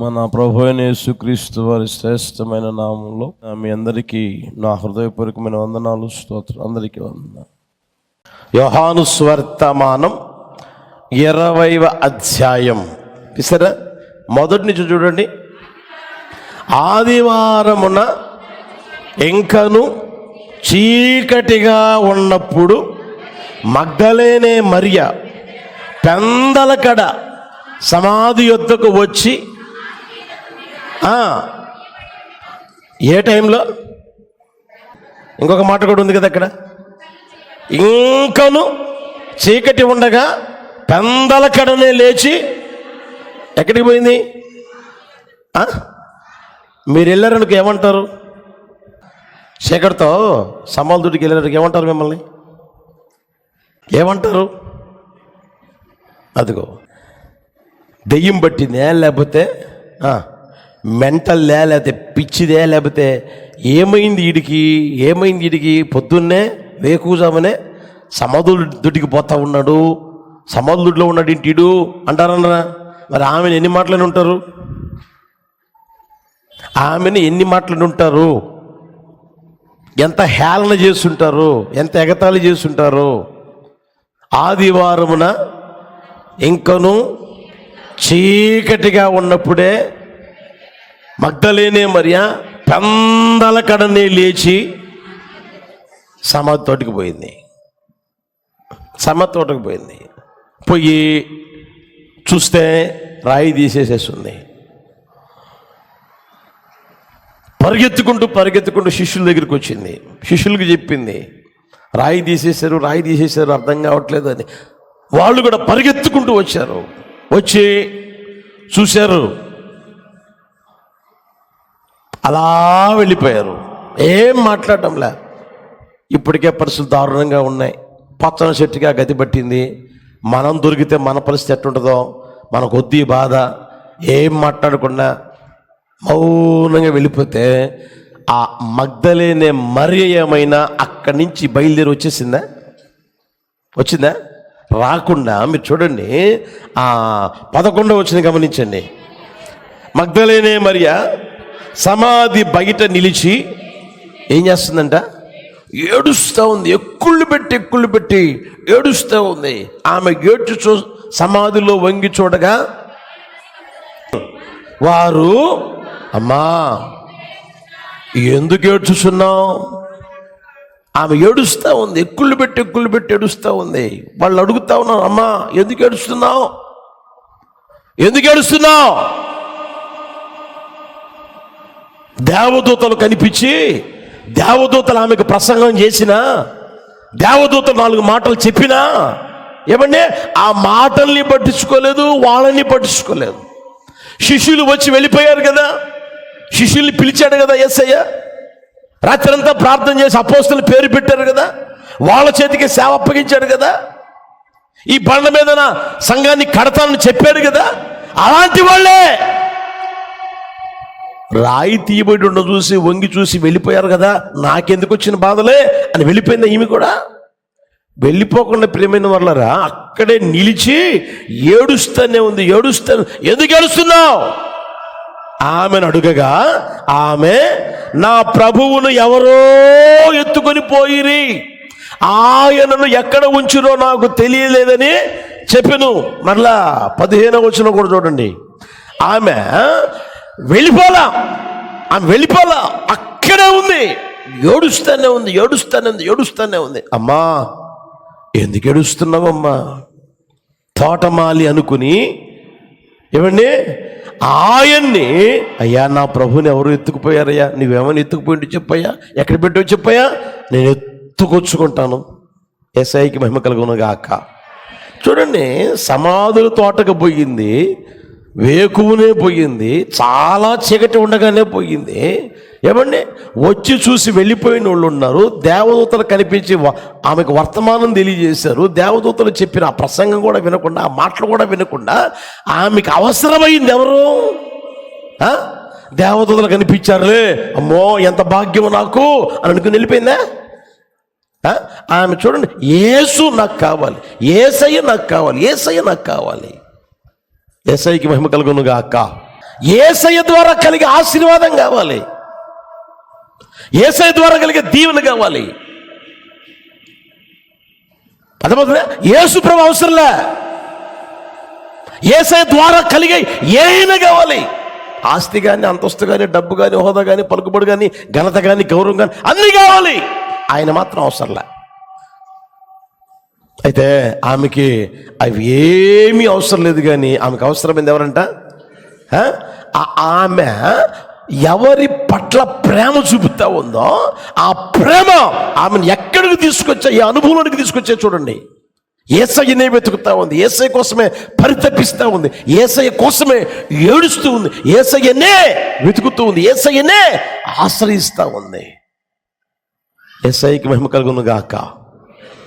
మన ప్రభు యేసుక్రీస్తు వారి శ్రేష్టమైన నామంలో మీ అందరికీ నా హృదయపూర్వకమైన వందనాలు స్తోత్రం అందరికీ వందనాలు. యోహాను స్వర్తమానం ఇరవైవ అధ్యాయం. సరే మొదటి నుంచి చూడండి. ఆదివారమున ఇంకను చీకటిగా ఉన్నప్పుడు మగ్ధలేనే మరియ పెందలకడ సమాధి యొద్దకు వచ్చి ఏ టైంలో? ఇంకొక మాట కూడా ఉంది కదా అక్కడ. ఇంకను చీకటి ఉండగా పెందలకడనే లేచి ఎక్కడికి పోయింది? మీరు వెళ్ళారనుకు ఏమంటారు? శేఖర్తో సమాధుడికి వెళ్ళారు ఏమంటారు మిమ్మల్ని? ఏమంటారు? అదిగో. దెయ్యం పట్టిందే లేకపోతే మెంటల్దే మెంటల్ లేకపోతే పిచ్చిదే లేకపోతే ఏమైంది వీడికి ఏమైంది వీడికి పొద్దున్నే వేకూజామనే సమాధుడు పోతా ఉన్నాడు. సమాధుడిలో ఉన్నాడు ఇంటిడు అంటారన్నా మరి ఆమెను ఎన్ని మాటలను ఉంటారు? ఆమెను ఎన్ని మాటలను ఉంటారు? ఎంత హేళన చేస్తుంటారు? ఎంత ఎగతాళి చేస్తుంటారు? ఆదివారమున ఇంకను చీకటిగా ఉన్నప్పుడే మగ్ధలేనే మరియా పెందల కడనే లేచి సమాధి తోటకి పోయింది. సమాధి తోటకి పోయింది. పోయి చూస్తే రాయి తీసేసేస్తుంది పరిగెత్తుకుంటూ పరిగెత్తుకుంటూ శిష్యుల దగ్గరికి వచ్చింది. శిష్యులకు చెప్పింది రాయి తీసేశారు రాయి తీసేశారు అర్థం కావట్లేదు అని. వాళ్ళు కూడా పరిగెత్తుకుంటూ వచ్చారు. వచ్చి చూశారు అలా వెళ్ళిపోయారు. ఏం మాట్లాడటంలే. ఇప్పటికే పరిస్థితులు దారుణంగా ఉన్నాయి. పచ్చని చెట్టుగా గతి పట్టింది. మనం దొరికితే మన పరిస్థితి ఎట్టుంటుందో మనకు వద్దు బాధ. ఏం మాట్లాడకుండా మౌనంగా వెళ్ళిపోతే ఆ మగ్ధలేనే మరి ఏమైనా అక్కడి నుంచి బయలుదేరి వచ్చేసిందా? వచ్చిందా? రాకుండా మీరు చూడండి. ఆ పదకొండవ వచ్చిన గమనించండి. మగ్ధలేనే మరియా సమాధి బయట నిలిచి ఏం చేస్తుందంట? ఏడుస్తూ ఉంది. ఎక్కుళ్ళు పెట్టి ఎక్కుళ్ళు పెట్టి ఏడుస్తూ ఉంది. ఆమె ఏడ్చు చూ సమాధిలో వంగి చూడగా వారు అమ్మా ఎందుకు ఏడ్చుస్తున్నావు ఆమె ఏడుస్తూ ఉంది. ఎక్కుళ్ళు పెట్టి ఎక్కుళ్ళు పెట్టి ఏడుస్తూ ఉంది. వాళ్ళు అడుగుతా ఉన్నారు అమ్మా ఎందుకు ఏడుస్తున్నావు? ఎందుకు ఏడుస్తున్నావు? దేవదూతలు కనిపించి దేవదూతలు ఆమెకు ప్రసంగం చేసిన దేవదూతలు నాలుగు మాటలు చెప్పినా ఏమంటే ఆ మాటల్ని పట్టించుకోలేదు వాళ్ళని పట్టించుకోలేదు. శిష్యులు వచ్చి వెళ్ళిపోయారు కదా. శిష్యుల్ని పిలిచాడు కదా ఎస్ఐ రాత్రంతా ప్రార్థన చేసి అపోస్తులు పేరు పెట్టారు కదా. వాళ్ళ చేతికి సేవ అప్పగించాడు కదా. ఈ బండ మీద సంఘాన్ని కడతానని చెప్పాడు కదా. అలాంటి వాళ్ళే. రాయి తీయబడి ఉండ చూసి వంగి చూసి వెళ్ళిపోయారు కదా నాకెందుకు వచ్చిన బాధలే? అని వెళ్ళిపోయిందా ఈమె కూడా? వెళ్ళిపోకుండా ప్రేమైన వాళ్ళరా అక్కడే నిలిచి ఏడుస్తానే ఉంది ఏడుస్తాను ఎందుకు ఏడుస్తున్నావు? ఆమెను అడుగగా ఆమె నా ప్రభువును ఎవరో ఎత్తుకొని పోయిరి. ఆయనను ఎక్కడ ఉంచురో నాకు తెలియలేదని చెప్పిను. మరలా పదిహేను వచ్చిన కూడా చూడండి. ఆమె వెళ్ళిపోలా ఆమె వెళ్ళిపోలా అక్కడే ఉంది. ఏడుస్తానే ఉంది ఏడుస్తూనే ఉంది ఏడుస్తానే ఉంది. అమ్మా ఎందుకు ఏడుస్తున్నావమ్మా? తోటమాలి అనుకుని ఏమండి? ఆయన్ని అయ్యా నా ప్రభుని ఎవరు ఎత్తుకుపోయారయ్యా? నువ్వేమైనా ఎత్తుకుపోయిండు చెప్పయ్యా? ఎక్కడ పెట్టి చెప్పయ్యా? నేను ఎత్తుకొచ్చుకుంటాను. ఎస్ఐకి మహిమ కలుగునుగా అక్క చూడండి సమాధుల తోటకు పోయింది. వేకువనే పోయింది చాలా చీకటి ఉండగానే పోయింది. ఏమండి? వచ్చి చూసి వెళ్ళిపోయిన వాళ్ళు ఉన్నారు. దేవదూతలు కనిపించి ఆమెకు వర్తమానం తెలియజేశారు. దేవదూతలు చెప్పిన ఆ ప్రసంగం కూడా వినకుండా ఆ మాటలు కూడా వినకుండా ఆమెకు అవసరమైంది ఎవరు? దేవదూతలు కనిపించారులే. అమ్మో ఎంత భాగ్యం నాకు అని అనుకుని వెళ్ళిపోయిందా? ఆమె చూడండి ఏసు నాకు కావాలి. ఏసయ్య నాకు కావాలి. ఏసయ్య నాకు కావాలి. ఏసైకి మహిమ కలుగునుగా అక్క ఏసయ్య ద్వారా కలిగే ఆశీర్వాదం కావాలి. ఏసై ద్వారా కలిగే దీవెన కావాలి. అర్థమవుతుందా? యేసు ప్రభు అవసరంలే? ఏసఐ ద్వారా కలిగే ఏమైనా కావాలి. ఆస్తి కానీ అంతస్తు కానీ డబ్బు కానీ హోదా కానీ పలుకుబడి కానీ ఘనత కానీ గౌరవం కానీ అన్నీ కావాలి. ఆయన మాత్రం అవసరంలే. అయితే ఆమెకి అవి ఏమీ అవసరం లేదు కానీ ఆమెకు అవసరమైంది ఎవరంట? ఆమె ఎవరి పట్ల ప్రేమ చూపుతా ఉందో ఆ ప్రేమ ఆమెను ఎక్కడికి తీసుకొచ్చా ఈ అనుభవంలోనికి తీసుకొచ్చే చూడండి. ఏసయ్యనే వెతుకుతా ఉంది. ఏసై కోసమే పరితపిస్తూ ఉంది. ఏసయ్య కోసమే ఏడుస్తూ ఉంది. ఏసయ్యనే వెతుకుతూ ఉంది. ఏసయ్యనే ఆశ్రయిస్తూ ఉంది. ఏసైకి మహిమ కలుగును గాక.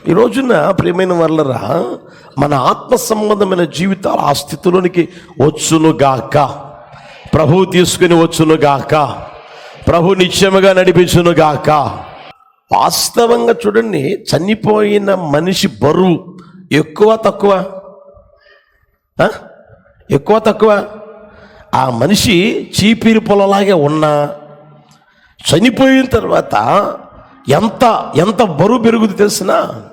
ఈ రోజున ప్రియమైన వాళ్ళరా మన ఆత్మ సంబంధమైన జీవితాలు ఆ స్థితిలోనికి వచ్చును గాక. తీసుకుని వచ్చును గాక. ప్రభు నిశ్చయముగా నడిపించును గాక. వాస్తవంగా చూడండి చనిపోయిన మనిషి బరువు ఎక్కువ తక్కువ? ఎక్కువ తక్కువ? ఆ మనిషి చీపిరి పొలలాగే ఉన్నా చనిపోయిన తర్వాత ఎంత ఎంత బరువు పెరుగుతుంది తెలిసినా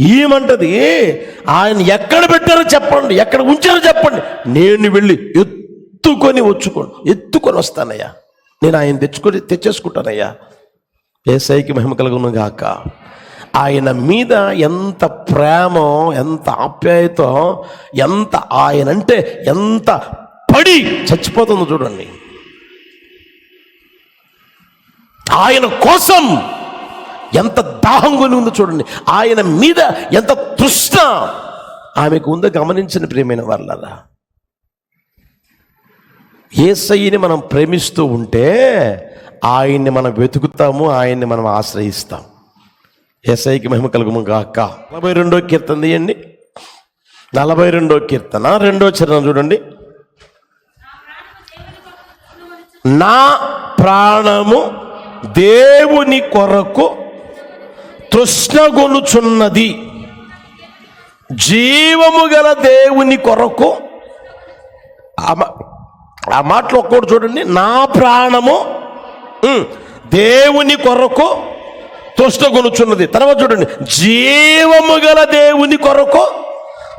ఏమంటది? ఆయన ఎక్కడ పెట్టారో చెప్పండి ఎక్కడ ఉంచారో చెప్పండి. నేను వెళ్ళి ఎత్తుకొని వచ్చుకోండి ఎత్తుకొని వస్తానయ్యా. నేను ఆయన తెచ్చుకొని తెచ్చేసుకుంటానయ్యా. ఏసైకి మహిమ కలుగును గాక. ఆయన మీద ఎంత ప్రేమ ఎంత ఆప్యాయత ఎంత ఆయన అంటే ఎంత పడి చచ్చిపోతుందో చూడండి. ఆయన కోసం ఎంత దాహం కొని ఉందో చూడండి. ఆయన మీద ఎంత తృష్ణ ఆమెకు ఉందో గమనించిన ప్రియమైన వాళ్ళరా ఏసయ్యని మనం ప్రేమిస్తూ ఉంటే ఆయన్ని మనం వెతుకుతాము ఆయన్ని మనం ఆశ్రయిస్తాం. ఏసైకి మహిమ కలుగుము కాక నలభై రెండో కీర్తన తీయండి. నలభై రెండో కీర్తన రెండో చరణం చూడండి. నా ప్రాణము దేవుని కొరకు తృష్ణగొనుచున్నది జీవము గల దేవుని కొరకు ఆ ఆ మాటలు ఒక్కటి చూడండి. నా ప్రాణము దేవుని కొరకు తృష్ణగొనుచున్నది తర్వాత చూడండి. జీవము గల దేవుని కొరకు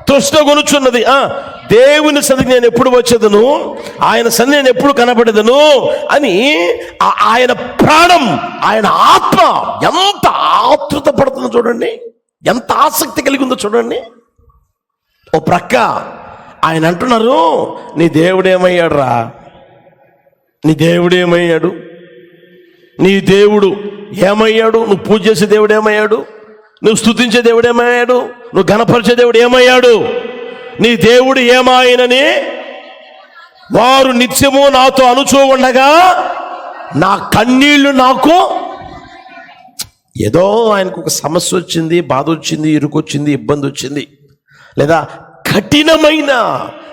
తృష్ణగొనుచున్నది ఆ దేవుని సన్నిధి నేను ఎప్పుడు వచ్చేదను? ఆయన సన్నిధి నేను ఎప్పుడు కనబడేదను? అని ఆ- ఆయన ప్రాణం ఆయన ఆత్మ ఎంత ఆతృత పడుతుందో చూడండి. ఎంత ఆసక్తి కలిగి ఉందో చూడండి. ఓ ప్రక్క ఆయన అంటున్నారు నీ దేవుడేమయ్యాడు రా నీ దేవుడేమయ్యాడు నీ దేవుడు ఏమయ్యాడు? నువ్వు పూజ చేసే దేవుడు ఏమయ్యాడు? నువ్వు స్తుతించే దేవుడు ఏమయ్యాడు? నువ్వు గణపరిచే దేవుడు ఏమయ్యాడు? నీ దేవుడు ఏమాయనని వారు నిత్యము నాతో అనుచూ ఉండగా నా కన్నీళ్ళు నాకు ఏదో ఆయనకు ఒక సమస్య వచ్చింది బాధ వచ్చింది ఇరుకొచ్చింది ఇబ్బంది వచ్చింది. లేదా కఠినమైన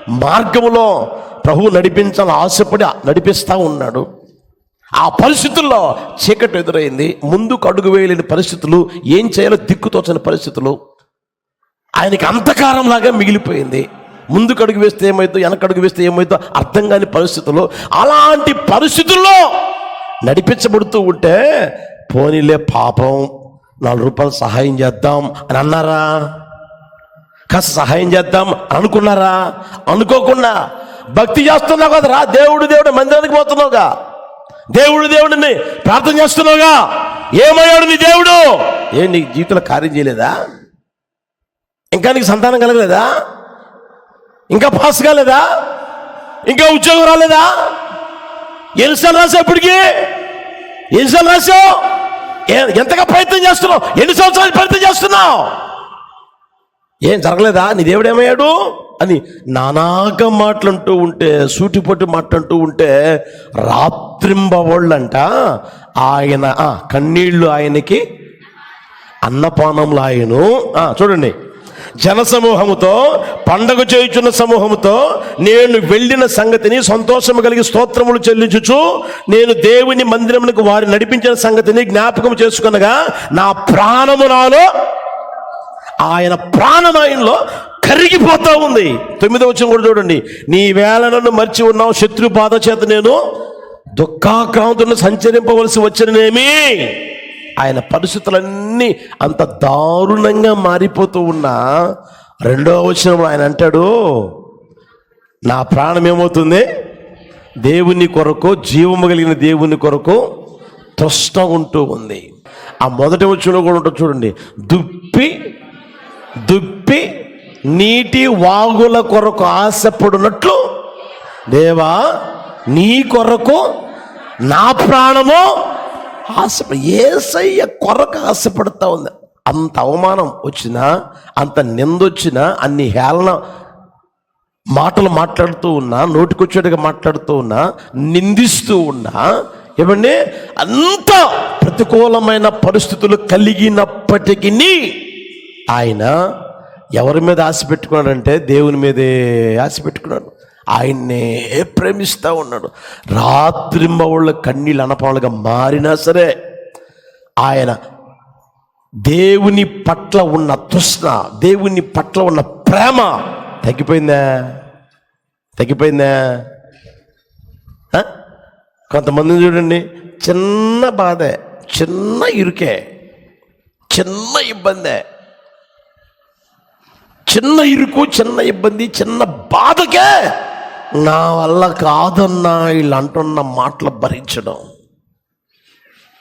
మార్గములో ప్రభు నడిపించాలని ఆశపడి నడిపిస్తూ ఉన్నాడు. ఆ పరిస్థితుల్లో చీకటి ఎదురైంది. ముందుకు అడుగు వేయలేని పరిస్థితులు ఏం చేయాలో దిక్కుతోచని పరిస్థితులు. ఆయనకి అంధకారంలాగా మిగిలిపోయింది. ముందుకు అడుగు వేస్తే ఏమవుతుందో వెనక అడుగు వేస్తే ఏమైందో అర్థం కాని పరిస్థితుల్లో అలాంటి పరిస్థితుల్లో నడిపించబడుతూ ఉంటే పోనీలే పాపం నాలుగు రూపాయలు సహాయం చేద్దాం అని అన్నారా? కాస్త సహాయం చేద్దాం అని అనుకున్నారా? అనుకోకుండా భక్తి చేస్తున్నావు కదరా దేవుడు దేవుడు మందిరానికి పోతున్నావుగా. దేవుడు దేవుడిని ప్రార్థన చేస్తున్నావుగా. ఏమయ్యాడు నీ దేవుడు? ఏ నీ జీవితంలో కార్యం చేయలేదా? ఇంకా నీకు సంతానం కలగలేదా? ఇంకా పాస్ కాలేదా? ఇంకా ఉద్యోగం రాలేదా? ఎన్నిసార్లు రాసావు ఇప్పటికి? ఎన్నిసార్లు రాసావు? ఎంతగా ప్రయత్నం చేస్తున్నావు? ఎన్ని సంవత్సరాలు ప్రయత్నం చేస్తున్నావు? ఏం జరగలేదా? నీ దేవుడు ఏమయ్యాడు? అని నానాగా మాట్లాడుతూ ఉంటే సూటిపొట్టి మాట్లాడుతూ ఉంటే రాత్రింబవాళ్ళంట. ఆయన కన్నీళ్ళు ఆయనకి అన్నపానములు ఆయను చూడండి. జన సమూహముతో పండగ చేయుచున్న సమూహముతో నేను వెళ్ళిన సంగతిని సంతోషము కలిగి స్తోత్రములు చెల్లించుచు నేను దేవుని మందిరమునకు వారి నడిపించిన సంగతిని జ్ఞాపకం చేసుకునగా నా ప్రాణము నాలో ఆయన ప్రాణమాయంలో కరిగిపోతా ఉంది. తొమ్మిదో వచ్చిన కూడా చూడండి. నీ వేళ నన్ను మర్చి ఉన్నావు శత్రు బాధ చేత నేను దుఃఖాక్రాంతులను సంచరింపవలసి వచ్చిననేమి? ఆయన పరిస్థితులన్నీ అంత దారుణంగా మారిపోతూ ఉన్నా రెండో వచనంలో ఆయన అంటాడు నా ప్రాణం ఏమవుతుంది? దేవుని కొరకు జీవము కలిగిన దేవుని కొరకు తృష్ణ ఉంటూ ఉంది. ఆ మొదటి వచ్చిన కూడా ఉంటుంది చూడండి దుప్పి దుప్పి నీటి వాగుల కొరకు ఆశపడినట్లు దేవా నీ కొరకు నా ప్రాణము ఆశ ఏసయ్య కొరకు ఆశపడతా ఉంది. అంత అవమానం వచ్చినా అంత నిందొచ్చినా అన్ని హేళన మాటలు మాట్లాడుతూ ఉన్నా నోటికొచ్చేట్టుగా మాట్లాడుతూ ఉన్నా నిందిస్తూ ఉన్నా ఏమండి? అంత ప్రతికూలమైన పరిస్థితులు కలిగినప్పటికీ ఆయన ఎవరి మీద ఆశ పెట్టుకున్నాడంటే దేవుని మీదే ఆశ పెట్టుకున్నాడు. ఆయన్నే ప్రేమిస్తూ ఉన్నాడు. రాత్రింబవుళ్ళ కన్నీళ్ళు అనపాలుగా మారినా సరే ఆయన దేవుని పట్ల ఉన్న తృష్ణ దేవుని పట్ల ఉన్న ప్రేమ తగ్గిపోయిందా? తగ్గిపోయిందా? కొంతమందిని చూడండి చిన్న బాధే చిన్న ఇరుకే చిన్న ఇబ్బందే. చిన్న ఇరుకు చిన్న ఇబ్బంది చిన్న బాధకే నా వల్ల కాదన్నా వీళ్ళు అంటున్న మాటలు భరించడం.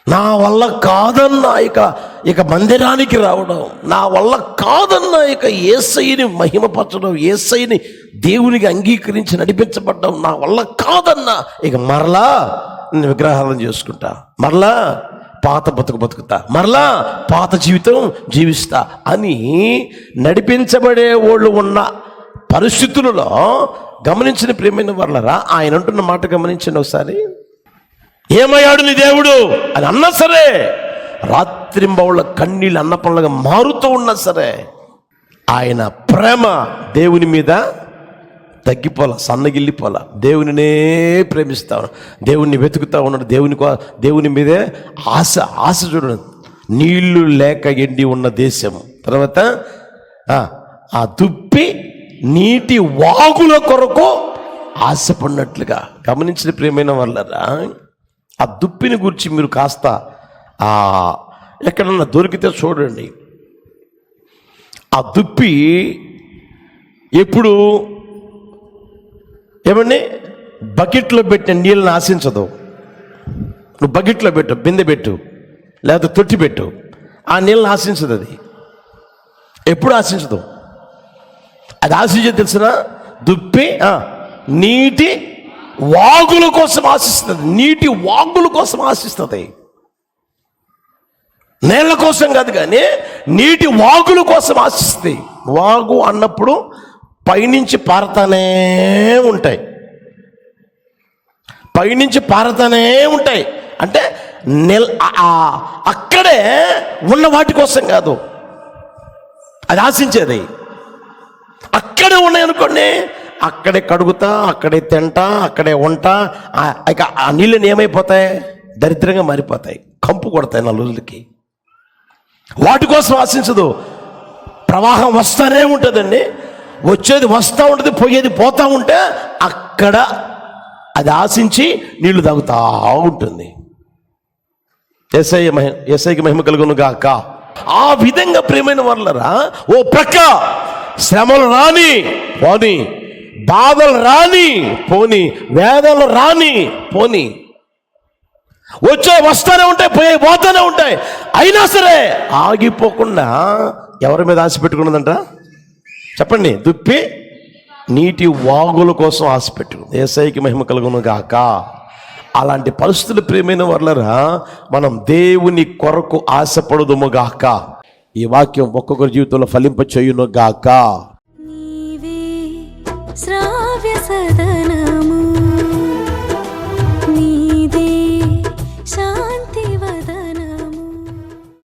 నా వల్ల కాదన్నా ఇక ఇక మందిరానికి రావడం. నా వల్ల కాదన్నా ఇక ఏసైని మహిమపరచడం ఏసైని దేవునికి అంగీకరించి నడిపించబడ్డం నా వల్ల కాదన్నా. ఇక మరలా నేను విగ్రహాలను చేసుకుంటా. మరలా పాత బతుకు బతుకుతా. మరలా పాత జీవితం జీవిస్తా అని నడిపించబడే వాళ్ళు ఉన్న పరిస్థితులలో గమనించిన ప్రియమైన వాళ్ళరా ఆయన అంటున్న మాట గమనించండి ఒకసారి. ఏమయ్యాడు నీ దేవుడు? అని అన్నా సరే రాత్రింబవుళ్ళ కన్నీళ్ళు అన్న పనులుగా మారుతూ ఉన్నా సరే ఆయన ప్రేమ దేవుని మీద తగ్గిపోల సన్నగిల్లిపోల. దేవునినే ప్రేమిస్తా ఉన్నాడు దేవుణ్ణి వెతుకుతా ఉన్నాడు దేవుని దేవుని మీదే ఆశ ఆశ చూడండి. నీళ్ళు లేక ఎండి ఉన్న దేశం. తర్వాత ఆ, ఆ దుప్పి నీటి వాగుల కొరకు ఆశపడినట్లుగా. గమనించిన ప్రేమైన వాళ్ళరా ఆ దుప్పిని గురించి మీరు కాస్త ఆ ఎక్కడన్నా దొరికితే చూడండి. ఆ దుప్పి ఎప్పుడు ఏమండి? బకెట్లో పెట్టిన నీళ్ళని ఆశించదు. నువ్వు బకెట్లో పెట్టు బిందె పెట్టు లేకపోతే తొట్టి పెట్టు. ఆ నీళ్ళని ఆశించదు అది. ఎప్పుడు ఆశించదు? అది ఆశించే తెలిసిన? దుప్పి నీటి వాగుల కోసం ఆశిస్తుంది. నీటి వాగుల కోసం ఆశిస్తుంది. నేల కోసం కాదు కానీ నీటి వాగుల కోసం ఆశిస్తుంది. వాగు అన్నప్పుడు పైనుంచి పారతానే ఉంటాయి. పైనుంచి పారతానే ఉంటాయి. అంటే నెల అక్కడే ఉన్న వాటి కోసం కాదు. అది ఆశించేది. అక్కడే ఉన్నాయి అనుకోండి. అక్కడే కడుగుతా అక్కడే తింటా అక్కడే ఉంటా. ఇక ఆ నీళ్ళని ఏమైపోతాయి? దరిద్రంగా మారిపోతాయి. కంపు కొడతాయి నా రోజులకి వాటి కోసం ఆశించదు. ప్రవాహం వస్తూనే ఉంటుందండి. వచ్చేది వస్తూ ఉంటుంది పోయేది పోతూ ఉంటే అక్కడ అది ఆశించి నీళ్ళు తాగుతా ఉంటుంది. ఎస్ఐ మహి ఎస్ఐకి మహిమ కలుగును గాక. ఆ విధంగా ప్రేమైన వాళ్ళరా? ఓ ప్రక్క శ్రమలు రాని పోని. బాధలు రాని పోని. వేదలు రాని పోని. వచ్చే వస్తూనే ఉంటాయి పోయే పోతానే ఉంటాయి. అయినా సరే ఆగిపోకుండా ఎవరి మీద ఆశ పెట్టుకున్నదంట? చెప్పండి. దుప్పి నీటి వాగుల కోసం ఆశ పెట్టుకుంది. ఏసైకి మహిమ కలుగును గాక. అలాంటి పరిస్థితులు ప్రేమైన వర్లరా మనం దేవుని కొరకు ఆశపడదుము గాక. ఈ వాక్యం ఒక్కొక్కరి జీవితంలో ఫలింప చేయును గాక శ్రావ్య సదన